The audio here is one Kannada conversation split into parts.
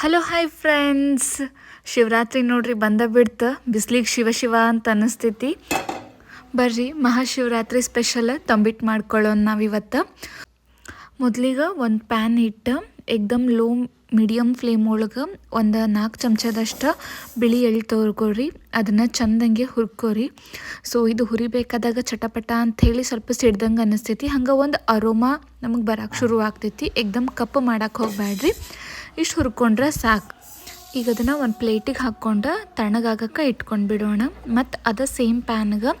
Hello hi friends. ಶಿವರಾತ್ರಿ ನೋಡ್ರಿ, ಬಂದ ಬಿಡ್ತು. ಬಿಸ್ಲಿಗೆ ಶಿವ ಶಿವ ಅಂತ ಅನ್ನಿಸ್ತೈತಿ ಬರ್ರಿ, ಮಹಾಶಿವರಾತ್ರಿ ಸ್ಪೆಷಲ್ ತಂಬಿಟ್ಟು ಮಾಡ್ಕೊಳ್ಳೋಣ ನಾವು ಇವತ್ತು ಮೊದಲಿಗೆ ಒಂದು ಪ್ಯಾನ್ ಇಟ್ಟು, ಎಕ್ದಮ್ ಲೋ ಮೀಡಿಯಮ್ ಫ್ಲೇಮ್ ಒಳಗೆ ಒಂದು ನಾಲ್ಕು ಚಮಚದಷ್ಟು ಬಿಳಿ ಎಳ್ಳು ತೊಗೊಳ್ರಿ ಅದನ್ನು ಚಂದಂಗೆ ಹುರ್ಕೋರಿ. ಸೊ ಇದು ಹುರಿಬೇಕಾದಾಗ ಚಟಪಟ ಅಂಥೇಳಿ ಸ್ವಲ್ಪ ಸಿಡ್ದಂಗೆ ಅನ್ನಿಸ್ತೈತಿ ಹಂಗೆ ಒಂದು ಅರೋಮಾ ನಮಗೆ ಬರೋಕ್ಕೆ ಶುರು ಆಗ್ತೈತಿ. ಎಕ್ದಮ್ ಕಪ್ಪು ಮಾಡೋಕ್ಕೆ ಹೋಗಬೇಡ್ರಿ ಇಷ್ಟು ಹುರ್ಕೊಂಡ್ರೆ ಸಾಕು. ಈಗ ಅದನ್ನು ಒಂದು ಪ್ಲೇಟಿಗೆ ಹಾಕ್ಕೊಂಡು ತಣ್ಣಗಾಗಕ್ಕೆ ಇಟ್ಕೊಂಡು ಬಿಡೋಣ. ಮತ್ತು ಅದ ಸೇಮ್ ಪ್ಯಾನ್ಗೆ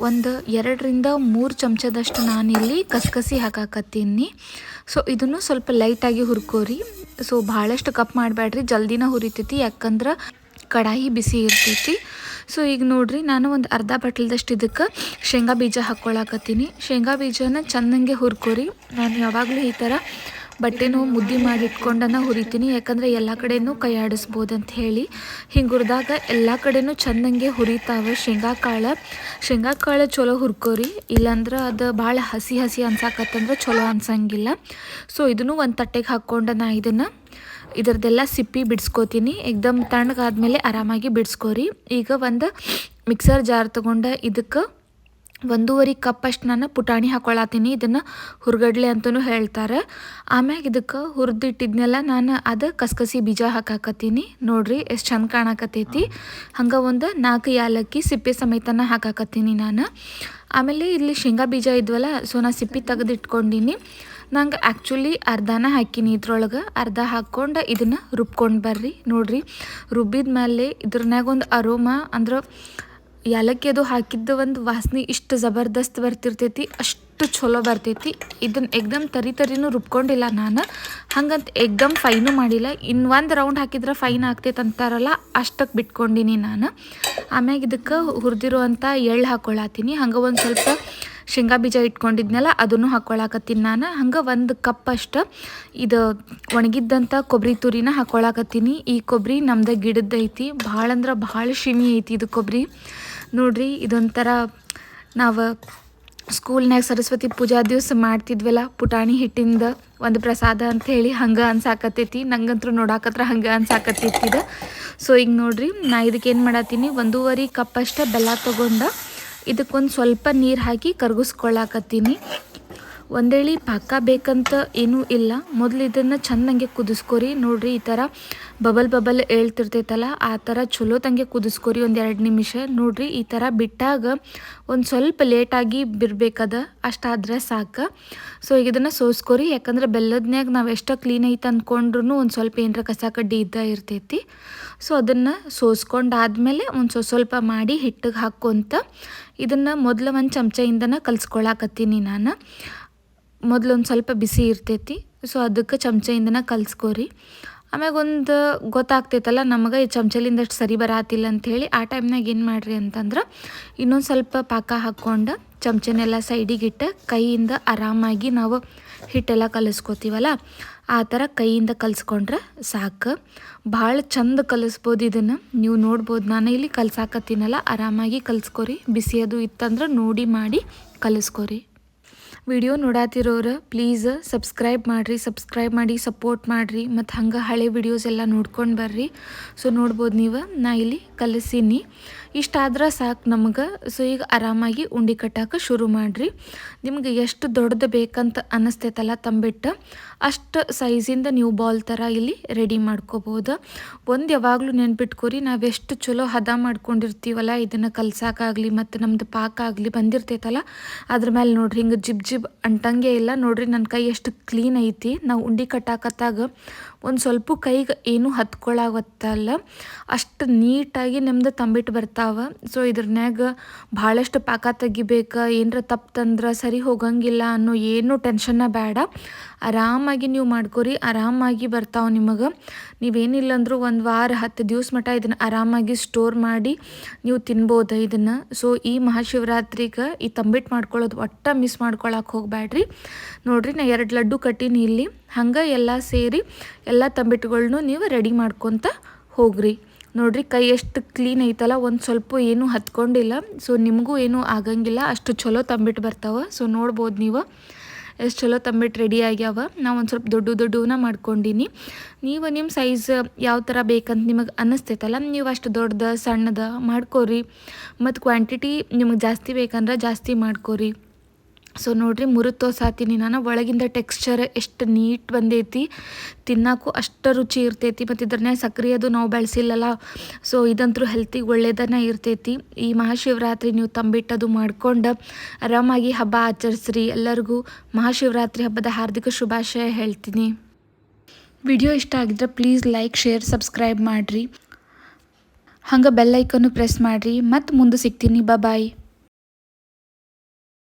ಒಂದು ಎರಡರಿಂದ ಮೂರು ಚಮಚದಷ್ಟು ನಾನಿಲ್ಲಿ ಕಸಕಸಿ ಹಾಕಾಕತ್ತೀನಿ. ಸೊ ಇದನ್ನು ಸ್ವಲ್ಪ ಲೈಟಾಗಿ ಹುರ್ಕೋರಿ. ಸೊ ಭಾಳಷ್ಟು ಕಪ್ ಮಾಡಬೇಡ್ರಿ ಜಲ್ದಿನ ಹುರಿತೈತಿ, ಯಾಕಂದ್ರೆ ಕಡಾಯಿ ಬಿಸಿ ಇರ್ತೈತಿ. ಸೊ ಈಗ ನೋಡ್ರಿ, ನಾನು ಒಂದು ಅರ್ಧ ಬಟ್ಲದಷ್ಟು ಇದಕ್ಕೆ ಶೇಂಗಾ ಬೀಜ ಹಾಕ್ಕೊಳಕತ್ತೀನಿ ಶೇಂಗಾ ಬೀಜನ ಚೆಂದಂಗೆ ಹುರ್ಕೋರಿ. ನಾನು ಯಾವಾಗಲೂ ಈ ಥರ ಬಟ್ಟೆನೂ ಮುದ್ದೆ ಮಾಡಿ ಇಟ್ಕೊಂಡನ ಹುರಿತೀನಿ, ಯಾಕಂದರೆ ಎಲ್ಲ ಕಡೆನೂ ಕೈ ಅಂತ ಹೇಳಿ. ಹಿಂಗೆ ಹುರಿದಾಗ ಎಲ್ಲ ಕಡೆನೂ ಚೆಂದಂಗೆ ಹುರಿತಾವೆ ಶೇಂಗಾ ಕಾಳು. ಶೇಂಗಾ ಕಾಳು ಚಲೋ ಹುರ್ಕೋರಿ, ಇಲ್ಲಾಂದ್ರೆ ಅದು ಭಾಳ ಹಸಿ ಹಸಿ ಅನ್ಸಾಕತ್ತಂದ್ರೆ ಚಲೋ ಅನ್ಸಂಗಿಲ್ಲ. ಸೊ ಇದನ್ನು ಒಂದು ತಟ್ಟೆಗೆ ಹಾಕ್ಕೊಂಡು ನಾ ಇದನ್ನು. ಇದರದೆಲ್ಲ ಸಿಪ್ಪಿ ಬಿಡಿಸ್ಕೋತೀನಿ, ಎಕ್ದಮ್ ತಣ್ಣಗಾದ್ಮೇಲೆ ಆರಾಮಾಗಿ ಬಿಡಿಸ್ಕೋರಿ. ಈಗ ಒಂದು ಮಿಕ್ಸರ್ ಜಾರ್ ತೊಗೊಂಡ ಇದಕ್ಕೆ ಒಂದೂವರೆ ಕಪ್ ಅಷ್ಟು ನಾನು ಪುಟಾಣಿ ಹಾಕೊಳತ್ತೀನಿ ಇದನ್ನು ಹುರ್ಗಡ್ಲೆ ಅಂತಲೂ ಹೇಳ್ತಾರೆ. ಆಮ್ಯಾಗ ಇದಕ್ಕೆ ಹುರಿದಿಟ್ಟಿದ್ನೆಲ್ಲ ನಾನು ಅದು ಕಸ್ಕಸಿ ಬೀಜ ಹಾಕಾಕತ್ತೀನಿ. ನೋಡ್ರಿ ಎಷ್ಟು ಚಂದ ಕಾಣಕತ್ತೈತಿ. ಹಂಗೆ ಒಂದು ನಾಲ್ಕು ಯಾಲಕ್ಕಿ ಸಿಪ್ಪೆ ಸಮೇತನ ಹಾಕಾಕತ್ತೀನಿ ನಾನು. ಆಮೇಲೆ ಇಲ್ಲಿ ಶೇಂಗಾ ಬೀಜ ಇದ್ವಲ್ಲ, ಸೊ ನಾ ಸಿಪ್ಪಿ ತೆಗೆದು ಇಟ್ಕೊಂಡಿನಿ ನಂಗೆ ಆ್ಯಕ್ಚುಲಿ ಅರ್ಧನ ಹಾಕಿನಿ ಇದ್ರೊಳಗೆ. ಅರ್ಧ ಹಾಕ್ಕೊಂಡು ಇದನ್ನು ರುಬ್ಕೊಂಡು ಬರ್ರಿ. ನೋಡ್ರಿ ರುಬ್ಬಿದ ಮೇಲೆ ಇದ್ರನ್ಯಾಗ ಒಂದು ಅರೋಮಾ ಅಂದ್ರೆ ಏಲಕ್ಕಿ ಅದು ಹಾಕಿದ್ದ ಒಂದು ವಾಸನೆ ಇಷ್ಟು ಜಬರ್ದಸ್ತ್ ಬರ್ತಿರ್ತೈತಿ, ಅಷ್ಟು ಚಲೋ ಬರ್ತೈತಿ. ಇದನ್ನು ಎಕ್ದಮ್ ತರಿ ತರಿನೂ ರುಬ್ಕೊಂಡಿಲ್ಲ ನಾನು. ಹಂಗಂತ ಎಕ್ದಮ್ ಫೈನು ಮಾಡಿಲ್ಲ. ಇನ್ನು ಒಂದು ರೌಂಡ್ ಹಾಕಿದ್ರೆ ಫೈನ್ ಆಗ್ತೈತೆ ಅಂತಾರಲ್ಲ ಅಷ್ಟಕ್ಕೆ ಬಿಟ್ಕೊಂಡಿನಿ ನಾನು. ಆಮ್ಯಾಗ ಇದಕ್ಕೆ ಹುರಿದಿರುವಂಥ ಎಳ್ಳು ಹಾಕ್ಕೊಳತ್ತೀನಿ ಹಂಗೆ ಒಂದು ಸ್ವಲ್ಪ ಶೇಂಗಾ ಬೀಜ ಇಟ್ಕೊಂಡಿದ್ನಲ್ಲ, ಅದನ್ನು ಹಾಕ್ಕೊಳಕತ್ತೀನಿ ನಾನು. ಹಂಗೆ ಒಂದು ಕಪ್ ಅಷ್ಟು ಇದು ಒಣಗಿದ್ದಂಥ ಕೊಬ್ಬರಿ ತುರಿನ ಹಾಕ್ಕೊಳಕತ್ತೀನಿ ಈ ಕೊಬ್ಬರಿ ನಮ್ದು ಗಿಡದ್ದೈತಿ ಭಾಳ ಅಂದ್ರೆ ಭಾಳ ಶಿಮಿ ಐತಿ ಇದು ಕೊಬ್ಬರಿ ನೋಡ್ರಿ, ಇದೊಂಥರ ನಾವು ಸ್ಕೂಲ್ನಾಗ ಸರಸ್ವತಿ ಪೂಜಾ ದಿವಸ ಮಾಡ್ತಿದ್ವಲ್ಲ, ಪುಟಾಣಿ ಹಿಟ್ಟಿಂದ ಒಂದು ಪ್ರಸಾದ ಅಂತ ಹೇಳಿ ಹಂಗೆ ಅನ್ಸಾಕತ್ತೈತಿ. ನಂಗಂತೂ ನೋಡಾಕತ್ರ ಹಂಗೆ ಅನ್ಸಾಕತ್ತೈತಿ ಇದು. ಸೊ ಈಗ ನೋಡ್ರಿ, ನಾ ಇದಕ್ಕೆ ಏನು ಮಾಡತ್ತೀನಿ ಒಂದೂವರೆ ಕಪ್ ಅಷ್ಟೇ ಬೆಲ್ಲ ತೊಗೊಂಡು ಇದಕ್ಕೊಂದು ಸ್ವಲ್ಪ ನೀರು ಹಾಕಿ ಕರಗಿಸ್ಕೊಳ್ಳಾಕತ್ತೀನಿ ಒಂದೇಳಿ ಪಾಕ ಬೇಕಂತ ಏನೂ ಇಲ್ಲ. ಮೊದಲು ಇದನ್ನು ಚೆಂದಂಗೆ ಕುದಿಸ್ಕೊರಿ. ನೋಡ್ರಿ ಈ ಥರ ಬಬಲ್ ಬಬಲ್ ಹೇಳ್ತಿರ್ತೈತಲ್ಲ, ಆ ಥರ ಚಲೋ ತಂಗೆ ಕುದಿಸ್ಕೊರಿ ಒಂದು ಎರಡು ನಿಮಿಷ. ನೋಡ್ರಿ ಈ ಥರ ಬಿಟ್ಟಾಗ ಒಂದು ಸ್ವಲ್ಪ ಲೇಟಾಗಿ ಬಿರ್ಬೇಕದ, ಅಷ್ಟಾದ್ರೆ ಸಾಕು. ಸೊ ಈಗ ಇದನ್ನು ಸೋಸ್ಕೊರಿ. ಯಾಕಂದ್ರೆ ಬೆಲ್ಲದ್ನ್ಯಾಗ ನಾವು ಎಷ್ಟೋ ಕ್ಲೀನ್ ಐತೆ ಅಂದ್ಕೊಂಡ್ರು ಒಂದು ಸ್ವಲ್ಪ ಏನರ ಕಸ ಕಡ್ಡಿ ಇದ್ದ ಇರ್ತೈತಿ. ಸೊ ಅದನ್ನು ಸೋಸ್ಕೊಂಡಾದ್ಮೇಲೆ ಒಂದು ಸ್ವಲ್ಪ ಮಾಡಿ ಹಿಟ್ಟಿಗೆ ಹಾಕ್ಕೊಂತ ಇದನ್ನು ಮೊದಲು ಒಂದು ಚಮಚೆಯಿಂದನೇ ಕಲ್ಸ್ಕೊಳಕತ್ತೀನಿ ನಾನು. ಮೊದಲೊಂದು ಸ್ವಲ್ಪ ಬಿಸಿ ಇರ್ತೈತಿ. ಸೊ ಅದಕ್ಕೆ ಚಮಚೆಯಿಂದನ ಕಲ್ಸ್ಕೋರಿ. ಆಮ್ಯಾಗ ಒಂದು ಗೊತ್ತಾಗ್ತೈತಲ್ಲ, ನಮಗೆ ಈ ಚಮಚಲಿಂದಷ್ಟು ಸರಿ ಬರಾತಿಲ್ಲ ಅಂಥೇಳಿ ಆ ಟೈಮ್ನಾಗ ಏನು ಮಾಡಿರಿ ಅಂತಂದ್ರೆ ಇನ್ನೊಂದು ಸ್ವಲ್ಪ ಪಾಕ ಹಾಕ್ಕೊಂಡು ಚಮಚನೆಲ್ಲ ಸೈಡಿಗಿಟ್ಟು ಕೈಯಿಂದ ಆರಾಮಾಗಿ ನಾವು ಹಿಟ್ಟೆಲ್ಲ ಕಲಿಸ್ಕೋತೀವಲ್ಲ, ಆ ಥರ ಕೈಯಿಂದ ಕಲಿಸ್ಕೊಂಡ್ರೆ ಸಾಕು. ಭಾಳ ಚಂದ ಕಲಿಸ್ಬೋದು ಇದನ್ನು. ನೀವು ನೋಡ್ಬೋದು, ನಾನು ಇಲ್ಲಿ ಕಲ್ಸಾಕತ್ತೀನಲ್ಲ, ಆರಾಮಾಗಿ ಕಲಿಸ್ಕೊರಿ. ಬಿಸಿ ಅದು ಇತ್ತಂದ್ರೆ ನೋಡಿ ಮಾಡಿ ಕಲಿಸ್ಕೊರಿ. ವಿಡಿಯೋ ನೋಡಾತಿರೋರು ಪ್ಲೀಸ್ ಸಬ್ಸ್ಕ್ರೈಬ್ ಮಾಡಿರಿ ಸಬ್ಸ್ಕ್ರೈಬ್ ಮಾಡಿ ಸಪೋರ್ಟ್ ಮಾಡಿರಿ, ಮತ್ತು ಹಂಗೆ ಹಳೆ ವಿಡಿಯೋಸ್ ಎಲ್ಲ ನೋಡ್ಕೊಂಡು ಬರ್ರಿ. ಸೊ ನೋಡ್ಬೋದು ನೀವು, ನಾ ಇಲ್ಲಿ ಕಲಿಸೀನಿ ಇಷ್ಟಾದ್ರೆ ಸಾಕು ನಮಗೆ. ಸೊ ಈಗ ಆರಾಮಾಗಿ ಉಂಡಿ ಕಟ್ಟಕ್ಕೆ ಶುರು ಮಾಡಿರಿ. ನಿಮ್ಗೆ ಎಷ್ಟು ದೊಡ್ಡದು ಬೇಕಂತ ಅನ್ನಿಸ್ತೈತಲ್ಲ ತಂಬಿಟ್ಟು, ಅಷ್ಟು ಸೈಜಿಂದ ನೀವು ಬಾಲ್ ಥರ ಇಲ್ಲಿ ರೆಡಿ ಮಾಡ್ಕೋಬೋದು. ಒಂದು ಯಾವಾಗಲೂ ನೆನ್ಪಿಟ್ಕೊರಿ ನಾವೆಷ್ಟು ಚಲೋ ಹದ ಮಾಡ್ಕೊಂಡಿರ್ತೀವಲ್ಲ, ಇದನ್ನು ಕಲ್ಸಾಕಾಗಲಿ ಮತ್ತು ನಮ್ದು ಪಾಕ ಆಗಲಿ ಬಂದಿರ್ತೈತಲ್ಲ, ಅದ್ರ ಮೇಲೆ ನೋಡ್ರಿ ಹಿಂಗೆ ಜಿಬ್ ಅಂಟಂಗೆ ಇಲ್ಲ. ನೋಡ್ರಿ ನನ್ನ ಕೈ ಎಷ್ಟು ಕ್ಲೀನ್ ಐತಿ. ನಾವು ಉಂಡಿ ಕಟ್ಟಾಕತ್ತಾಗ ಒಂದು ಸ್ವಲ್ಪ ಕೈಗೆ ಏನೂ ಹತ್ಕೊಳ್ಳಾಗತ್ತಲ್ಲ ಅಷ್ಟು ನೀಟಾಗಿ ನಿಮ್ದು ತಂಬಿಟ್ಟು ಬರ್ತಾವೆ. ಸೊ ಇದ್ರನ್ಯಾಗ ಭಾಳಷ್ಟು ಪಾಕ ತೆಗಿಬೇಕು, ಏನರ ತಪ್ಪಂದ್ರೆ ಸರಿ ಹೋಗಂಗಿಲ್ಲ ಅನ್ನೋ ಏನೂ ಟೆನ್ಷನ್ನ ಬೇಡ ಆರಾಮಾಗಿ ನೀವು ಮಾಡ್ಕೊರಿ, ಆರಾಮಾಗಿ ಬರ್ತಾವೆ ನಿಮಗೆ. ನೀವೇನಿಲ್ಲ ಅಂದರೂ ಒಂದು ವಾರ, ಹತ್ತು ದಿವ್ಸ ಮಟ್ಟ ಇದನ್ನು ಆರಾಮಾಗಿ ಸ್ಟೋರ್ ಮಾಡಿ ನೀವು ತಿನ್ಬೋದು ಇದನ್ನು. ಸೊ ಈ ಮಹಾಶಿವರಾತ್ರಿಗೆ ಈ ತಂಬಿಟ್ಟು ಮಾಡ್ಕೊಳ್ಳೋದು ಒಟ್ಟ ಮಿಸ್ ಮಾಡ್ಕೊಳಕ್ಕೆ ಹೋಗಬೇಡ್ರಿ ನೋಡ್ರಿ, ನಾ ಎರಡು ಲಡ್ಡು ಕಟ್ಟೀನಿ ಇಲ್ಲಿ. ಹಂಗೆ ಎಲ್ಲ ಸೇರಿ ಎಲ್ಲ ತಂಬಿಟ್ಟುಗಳ್ನು ನೀವು ರೆಡಿ ಮಾಡ್ಕೊತ ಹೋಗ್ರಿ. ನೋಡ್ರಿ ಕೈ ಎಷ್ಟು ಕ್ಲೀನ್ ಐತಲ್ಲ, ಒಂದು ಸ್ವಲ್ಪ ಏನೂ ಹತ್ಕೊಂಡಿಲ್ಲ. ಸೊ ನಿಮಗೂ ಏನೂ ಆಗಂಗಿಲ್ಲ, ಅಷ್ಟು ಚಲೋ ತಂಬಿಟ್ಟು ಬರ್ತಾವೆ. ಸೊ ನೋಡ್ಬೋದು ನೀವು ಎಷ್ಟು ಚಲೋ ತಂಬಿಟ್ಟು ರೆಡಿ ಆಗ್ಯಾವ. ನಾವು ಒಂದು ಸ್ವಲ್ಪ ದೊಡ್ಡ ದೊಡ್ಡವನ್ನ ಮಾಡ್ಕೊಂಡಿನಿ. ನೀವು ನಿಮ್ಮ ಸೈಜ್ ಯಾವ ಥರ ಬೇಕಂತ ನಿಮಗೆ ಅನ್ನಿಸ್ತೈತಲ್ಲ ನೀವು ಅಷ್ಟು ದೊಡ್ಡದ, ಸಣ್ಣದ ಮಾಡ್ಕೋರಿ. ಮತ್ತು ಕ್ವಾಂಟಿಟಿ ನಿಮಗೆ ಜಾಸ್ತಿ ಬೇಕಂದ್ರೆ ಜಾಸ್ತಿ ಮಾಡ್ಕೋರಿ. ಸೊ ನೋಡ್ರಿ ಮುರುತೋ ಸಾತೀನಿ, ನಾನು ಒಳಗಿಂದ ಟೆಕ್ಸ್ಚರ್ ಎಷ್ಟು ನೀಟ್ ಬಂದೈತಿ ತಿನ್ನಕ್ಕೂ ಅಷ್ಟು ರುಚಿ ಇರ್ತೈತಿ, ಮತ್ತು ಇದ್ರನ್ನೇ ಸಕ್ರೆ ಅದು ನಾವು ಬೆಳೆಸಿಲ್ಲಲ್ಲ. ಸೊ ಇದಂತೂ ಹೆಲ್ತಿಗೆ ಒಳ್ಳೇದನ್ನ ಇರ್ತೈತಿ. ಈ ಮಹಾಶಿವರಾತ್ರಿ ನೀವು ತಂಬಿಟ್ಟದು ಮಾಡ್ಕೊಂಡು ಆರಾಮಾಗಿ ಹಬ್ಬ ಆಚರಿಸ್ರಿ. ಎಲ್ಲರಿಗೂ ಮಹಾಶಿವರಾತ್ರಿ ಹಬ್ಬದ ಹಾರ್ದಿಕ ಶುಭಾಶಯ ಹೇಳ್ತೀನಿ. ವಿಡಿಯೋ ಇಷ್ಟ ಆಗಿದ್ರೆ ಪ್ಲೀಸ್ ಲೈಕ್ ಶೇರ್ ಸಬ್ಸ್ಕ್ರೈಬ್ ಮಾಡಿರಿ. ಹಂಗೆ ಬೆಲ್ಲೈಕನ್ನು ಪ್ರೆಸ್ ಮಾಡಿರಿ. ಮತ್ತು ಮುಂದೆ ಸಿಗ್ತೀನಿ. ಬಾಯ್